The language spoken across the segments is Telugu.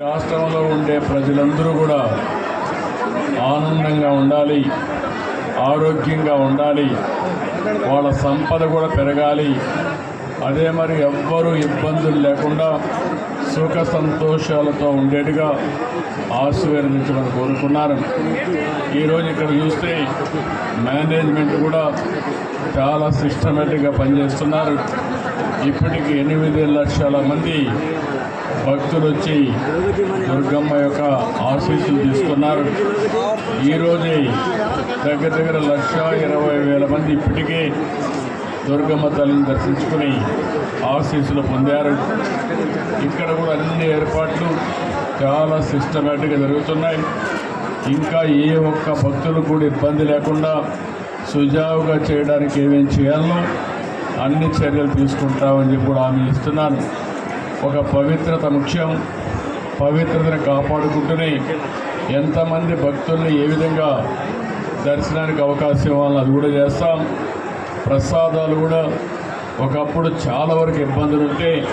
రాష్ట్రంలో ఉండే ప్రజలందరూ కూడా ఆనందంగా ఉండాలి ఆరోగ్యంగా ఉండాలి వాళ్ళ సంపద కూడా పెరగాలి. అదే మరి ఎవ్వరూ ఇబ్బందులు లేకుండా సుఖ సంతోషాలతో ఉండేట్టుగా ఆశీర్వదించమని కోరుకున్నారు ఈరోజు ఇక్కడ చూస్తే మేనేజ్మెంట్ కూడా చాలా సిస్టమేటిక్గా పనిచేస్తున్నారు. ఇప్పటికి ఎనిమిది లక్షల మంది భక్తులు వచ్చి దుర్గమ్మ యొక్క ఆశీస్సులు తీసుకున్నారు. ఈరోజే దగ్గర దగ్గర లక్ష ఇరవై వేల మంది ఇప్పటికే దుర్గమ్మ తల్లిని దర్శించుకుని ఆశీస్సులు పొందారు. ఇక్కడ కూడా అన్ని ఏర్పాట్లు చాలా సిస్టమేటిక్గా జరుగుతున్నాయి. ఇంకా ఏ ఒక్క భక్తులు కూడా ఇబ్బంది లేకుండా సుజావుగా చేయడానికి ఏమేం చేయాలో అన్ని చర్యలు తీసుకుంటామని చెప్పి కూడా హామీ ఇస్తున్నాను. ఒక పవిత్రత ముఖ్యం. పవిత్రతను కాపాడుకుంటూనే ఎంతమంది భక్తుల్ని ఏ విధంగా దర్శనానికి అవకాశం ఇవ్వాలని అది కూడా చేస్తాం. ప్రసాదాలు కూడా ఒకప్పుడు చాలా వరకు ఇబ్బందులు ఉంటే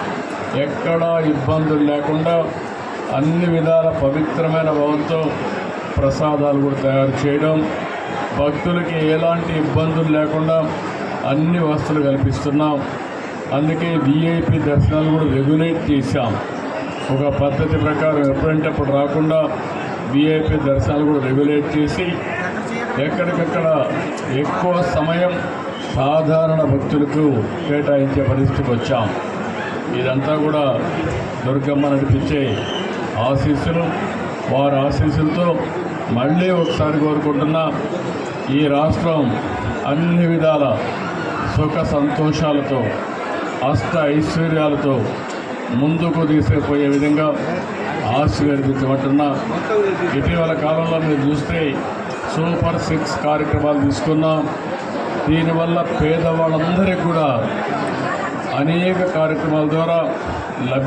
ఎక్కడా ఇబ్బందులు లేకుండా అన్ని విధాల పవిత్రమైన భావంతో ప్రసాదాలు కూడా తయారు చేయడం. భక్తులకి ఎలాంటి ఇబ్బందులు లేకుండా అన్ని వస్తువులు కల్పిస్తున్నాం. అందుకే వీఐపీ దర్శనాలు కూడా రెగ్యులేట్ చేశాం. ఒక పద్ధతి ప్రకారం ఎప్పుడంటే అప్పుడు రాకుండా వీఐపీ దర్శనాలు కూడా రెగ్యులేట్ చేసి ఎక్కడికక్కడ ఎక్కువ సమయం సాధారణ భక్తులకు కేటాయించే పరిస్థితికి వచ్చాం. ఇదంతా కూడా దుర్గమ్మ నడిపించే ఆశీస్సులు. వారి ఆశీస్సులతో మళ్ళీ ఒకసారి కోరుకుంటున్నా ఈ రాష్ట్రం అన్ని విధాల సుఖ సంతోషాలతో అష్ట ఐశ్వర్యాలతో ముందుకు తీసుకుపోయే విధంగా ఆశీర్వదించబట్టున్న ఇటీవల కాలంలో మీరు చూస్తే సూపర్ సిక్స్ కార్యక్రమాలు తీసుకున్నాం దీనివల్ల పేదవాళ్ళందరికీ కూడా అనేక కార్యక్రమాల ద్వారా లభ్య